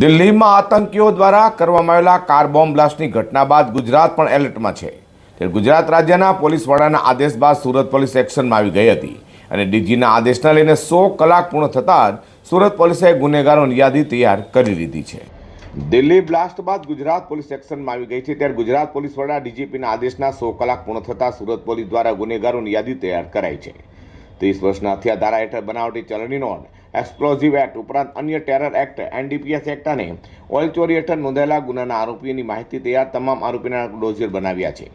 દિલ્હીમાં આતંકીઓ દ્વારા કરવામાં આવેલા કાર બોમ્બ બ્લાસ્ટની ઘટના બાદ ગુજરાત પણ એલર્ટમાં છે. ત્યારે ગુજરાત રાજ્યના પોલીસ વડાના આદેશ બાદ સુરત પોલીસ એક્શનમાં આવી ગઈ હતી અને ડીજીના આદેશને લઈને સો કલાક પૂર્ણ થતાં જ સુરત પોલીસે ગુનેગારોની યાદી તૈયાર કરી લીધી છે. દિલ્હી બ્લાસ્ટ બાદ ગુજરાત પોલીસ એક્શનમાં આવી ગઈ છે ત્યારે ગુજરાત પોલીસ વડા ડીજીપીના આદેશના સો કલાક પૂર્ણ થતાં સુરત પોલીસ દ્વારા ગુનેગારોની યાદી તૈયાર કરાઈ છે. ત્રીસ વર્ષના હથિયાર ધારા હેઠળ બનાવટી ચલણી નોટ એક્સપ્લોઝિવ એક્ટ ઉપરાંત અન્ય ટેરર એક્ટ એનડીપીએસ એક્ટ અને ઓઇલ ચોરી હેઠળ નોંધાયેલા ગુનાના આરોપીઓની માહિતી તૈયાર તમામ આરોપીના ડોઝિયર બનાવ્યા છે.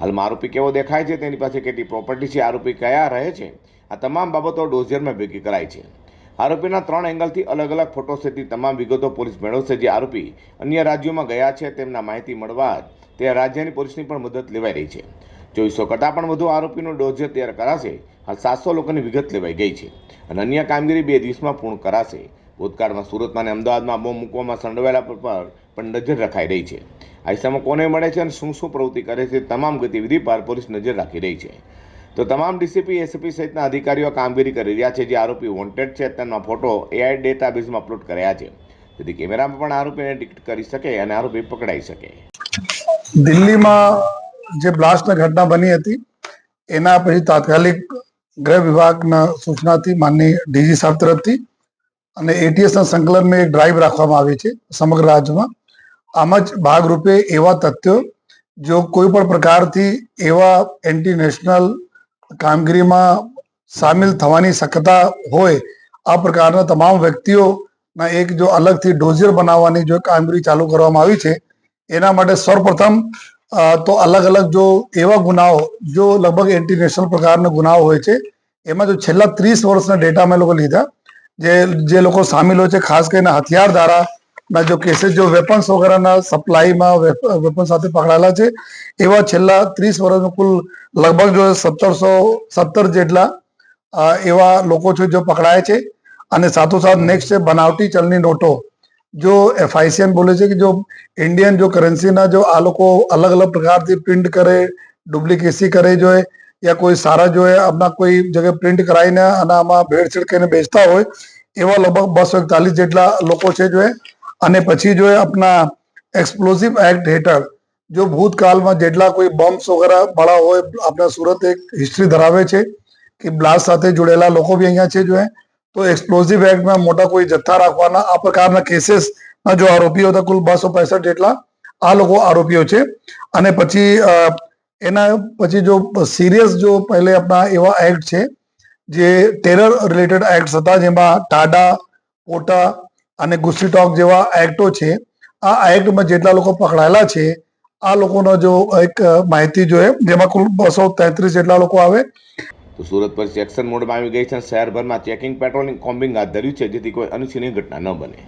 હાલમાં આરોપી કેવો દેખાય છે તેની પાસે કેટલી પ્રોપર્ટી છે, આરોપી કયા રહે છે, આ તમામ બાબતો ડોઝિયરમાં ભેગી કરાઈ છે. આરોપીના ત્રણ એંગલથી અલગ અલગ ફોટો સહિતની તમામ વિગતો પોલીસ મેળવશે, જે આરોપી અન્ય રાજ્યોમાં ગયા છે તેમના માહિતી મળવા તે રાજ્યની પોલીસની પણ મદદ લેવાઈ રહી છે. ચોવીસો કરતાં પણ વધુ આરોપીનો ડોઝિયર તૈયાર કરાશે હાલ સાતસો લોકોની વિગત લેવાઈ ગઈ છે અને અન્ય કામગીરી બે દિવસમાં પૂર્ણ કરાશે. ભૂતકાળમાં સુરતમાં અને અમદાવાદમાં બોમ્બ મૂકવામાં સંડવાયેલા પર પણ નજર રખાઈ રહી છે. આ આઈસામાં કોને મળે છે અને શું શું પ્રવૃત્તિ કરે છે તમામ ગતિવિધિ પર પોલીસ નજર રાખી રહી છે. તો તમામ ડીસીપી, એસીપી સહિતના અધિકારીઓ કામગીરી કરી રહ્યા છે જે આરોપી વોન્ટેડ છે તેમના ફોટો એઆઈ ડેટાબેઝમાં અપલોડ કર્યા છે. જેથી કેમેરામાં પણ આરોપીને ડિટેક્ટ કરી શકે અને આરોપી પકડાઈ શકે. દિલ્હીમાં જે બ્લાસ્ટની ઘટના બની હતી, એના પછી તાત્કાલિક ગૃહ વિભાગના સૂચનાથી માનની ડીજી સાહેબ તરફથી અને એટીએસના સંકલનમાં એક ડ્રાઈવ રાખવામાં આવી છે સમગ્ર રાજ્યમાં. આમ જ ભાગરૂપે એવા તથ્યો જો કોઈ પણ પ્રકારથી એવા એન્ટી નેશનલ કામગીરીમાં સામેલ થવાની શક્યતા હોય આ પ્રકારના તમામ વ્યક્તિઓના એક જો અલગથી ડોઝિયર બનાવવાની જો કામગીરી ચાલુ કરવામાં આવી છે એના માટે સર્વપ્રથમ અ, તો અલગ અલગ જો એવા ગુનાઓ, જો લગભગ એન્ટી નેશનલ પ્રકારના ગુનાઓ હોય છે, એમાં જો છેલ્લા ત્રીસ વર્ષના ડેટા અમે લોકો લીધા, જે જે લોકો સામેલ હોય છે, ખાસ કરીને હથિયાર ધારાના જો કેસીસ જો વેપન્સ વગેરેના સપ્લાયમાં વેપન સાથે પકડાયેલા છે, એવા છેલ્લા ત્રીસ વર્ષનું કુલ લગભગ જો સત્તરસો, સત્તર જેટલા એવા લોકો છે, જો પકડાય છે, અને સાથોસાથ નેક્સ્ટ બનાવટી ચલની નોટો. જો એફઆઈસીએન બોલે છે કે જો ઇન્ડિયન જો કરન્સીના જો આ લોકો અલગ અલગ પ્રકારથી પ્રિન્ટ કરે ડુપ્લિકેસી કરે જો યા કોઈ સારા જો આપના કોઈ જગ્યાએ પ્રિન્ટ કરાવીને અને આમાં ભેળસેળ કરીને બેચતા હોય, એવા લગભગ બસો એકતાલીસ જેટલા લોકો છે જો અને પછી જો આપના એક્સપ્લોઝિવ એક્ટ હેઠળ જો ભૂતકાળમાં જેટલા કોઈ બોમ્બ્સ વગેરે ભળા હોય આપણા સુરત એક હિસ્ટ્રી ધરાવે છે કે બ્લાસ્ટ સાથે જોડેલા લોકો બી અહીંયા છે જો તો એક્સપ્લોઝિવ એક્ટમાં મોટા કોઈ જથ્થા રાખવાના આ પ્રકારના કેસીસ જો આરોપીઓ હતા કુલ બસો પૈસઠ જેટલા આ લોકો આરોપીઓ છે. અને પછી એના પછી જો સિરિયસ જો પહેલે આપણા એવા એક્ટ છે, જે ટેરર રિલેટેડ એક્ટ હતા, જેમાં ટાડા, પોટા અને ગુસ્સીટોક જેવા એક્ટો છે, આ એક્ટમાં જેટલા લોકો પકડાયેલા છે, આ લોકોનો જો એક માહિતી જોઈએ, જેમાં કુલ બસો તેત્રીસ જેટલા લોકો આવે. તો સુરત પર એક્શન મોડમાં આવી ગઈ છે શહેરભરમાં ચેકિંગ પેટ્રોલિંગ કોમ્બિંગ હાથ ધર્યું છે, જેથી કોઈ અનિચ્છનીય ઘટના ન બને.